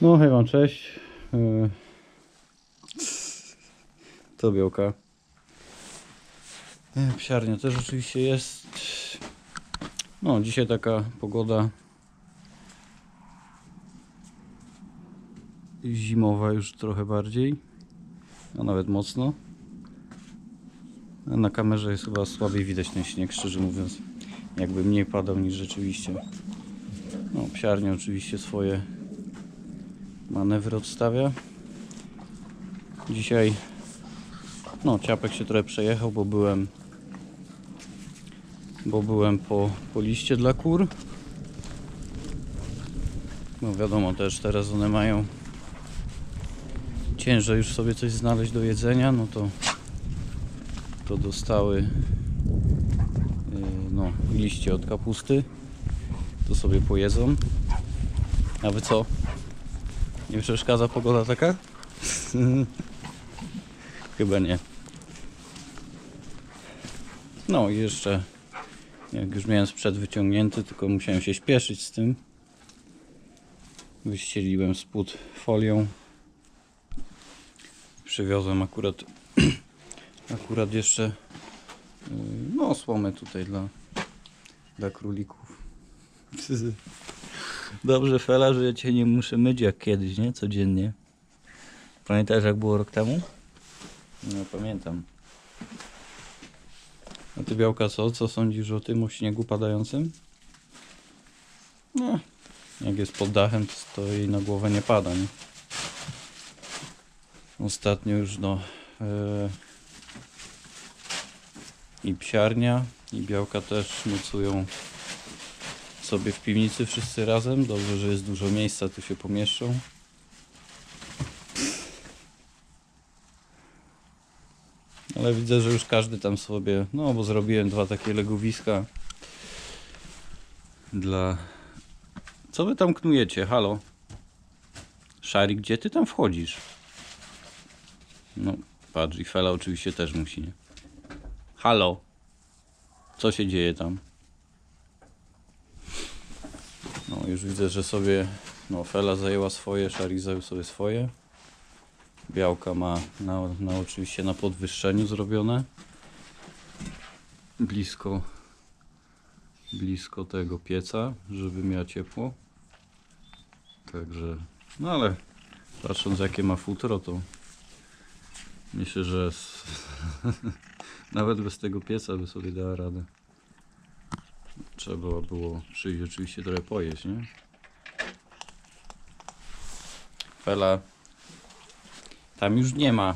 No hej wam, cześć. Yy, To białka. Yy, Psiarnia też oczywiście jest. No, dzisiaj taka pogoda zimowa już trochę bardziej, a nawet mocno. A na kamerze jest chyba słabiej widać ten śnieg, szczerze mówiąc. Jakby mniej padał niż rzeczywiście. No, psiarnia oczywiście swoje manewry odstawia. Dzisiaj no ciapek się trochę przejechał, bo byłem bo byłem po, po liście dla kur. No wiadomo też teraz one mają ciężej już sobie coś znaleźć do jedzenia, no to to dostały yy, no liście od kapusty. To sobie pojedzą. A wy co? Nie przeszkadza pogoda taka? Chyba nie. No i jeszcze, jak już miałem sprzęt wyciągnięty, tylko musiałem się śpieszyć z tym. Wyścieliłem spód folią. Przywiozłem akurat, akurat jeszcze, yy, no słomę tutaj dla, dla królików. Dobrze, Fela, że ja cię nie muszę myć jak kiedyś, nie? Codziennie. Pamiętasz jak było rok temu? No pamiętam. A ty Białka co? Co sądzisz o tym, o śniegu padającym? No, jak jest pod dachem, to- jej na głowę nie pada, nie? Ostatnio już no... E, I psiarnia, i Białka też nocują sobie w piwnicy wszyscy razem. Dobrze, że jest dużo miejsca, tu się pomieszczą. Ale widzę, że już każdy tam sobie, no bo zrobiłem dwa takie legowiska dla... Co wy tam knujecie? Halo? Szari, gdzie ty tam wchodzisz? No, patrz, i Fela oczywiście też musi, nie? Halo? Co się dzieje tam? No, już widzę, że sobie, no, Fela zajęła swoje, Szari zajął sobie swoje. Białka ma na, na oczywiście na podwyższeniu zrobione. Blisko blisko tego pieca, żeby miała ciepło. Także, no ale patrząc jakie ma futro, to myślę, że z, nawet bez tego pieca by sobie dała radę. Trzeba było przyjść oczywiście trochę pojeść, nie? Fela tam już nie ma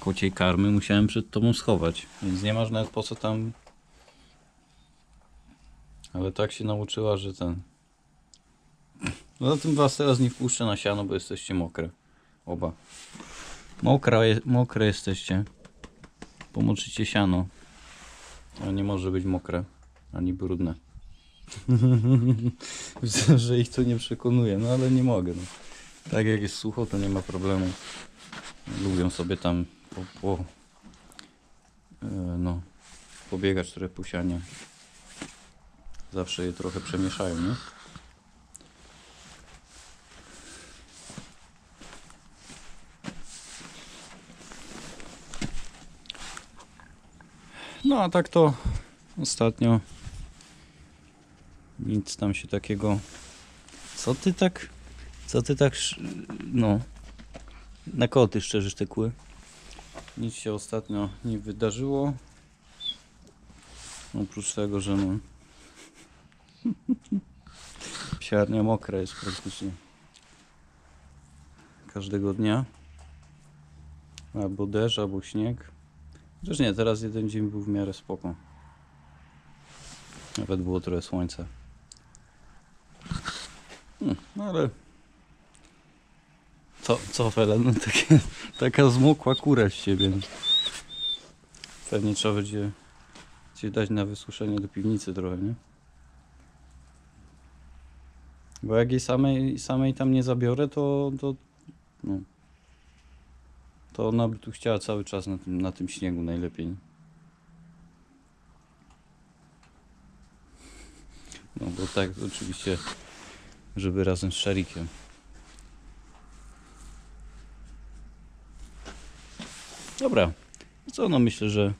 kociej karmy, musiałem przed tobą schować, więc nie masz nawet po co tam. Ale tak się nauczyła, że ten. No na tym was teraz nie wpuszczę na siano, bo jesteście mokre. Oba. Mokra je, mokre jesteście. Pomoczycie siano. Ale nie może być mokre, ani brudne. Widzę, że ich to nie przekonuje, no ale nie mogę. No. Tak jak jest sucho, to nie ma problemu lubią sobie tam po, po e, no, pobiegać trochę pusiania. Zawsze je trochę przemieszają, nie? No a tak to ostatnio nic tam się takiego. Co ty tak. Co ty tak. No. Na koło ty szczerzysz te kły? Nic się ostatnio nie wydarzyło. Oprócz tego, że no... Psiarnia mokra jest praktycznie. Każdego dnia. Albo deszcz, albo śnieg. Chociaż nie, teraz jeden dzień był w miarę spoko. Nawet było trochę słońca. Hmm, no ale co, co Fela, no takie, taka zmokła kura z ciebie. Pewnie trzeba będzie cię dać na wysuszenie do piwnicy trochę, nie? Bo jak jej samej, samej tam nie zabiorę, to, to no, to ona by tu chciała cały czas na tym, na tym śniegu najlepiej. No bo tak oczywiście, żeby razem z szarikiem. Dobra, no co no myślę, że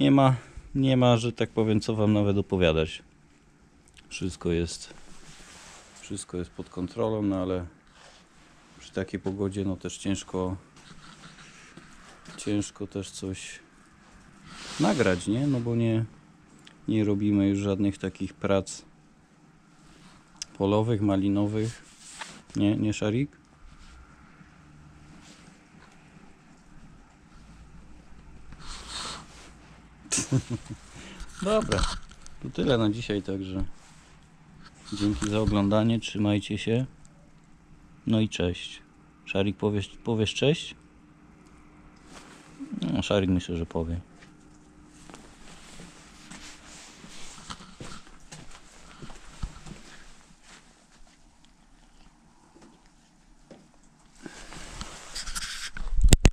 nie ma, nie ma, że tak powiem, co wam nawet opowiadać. Wszystko jest, wszystko jest pod kontrolą, no ale przy takiej pogodzie no też ciężko ciężko też coś nagrać, nie? No bo nie, nie robimy już żadnych takich prac polowych, malinowych. Nie, nie szarik? Dobra, to tyle na dzisiaj, także dzięki za oglądanie, trzymajcie się. No i cześć. Szarik powiesz, powiesz cześć? No, Szarik myślę, że powie.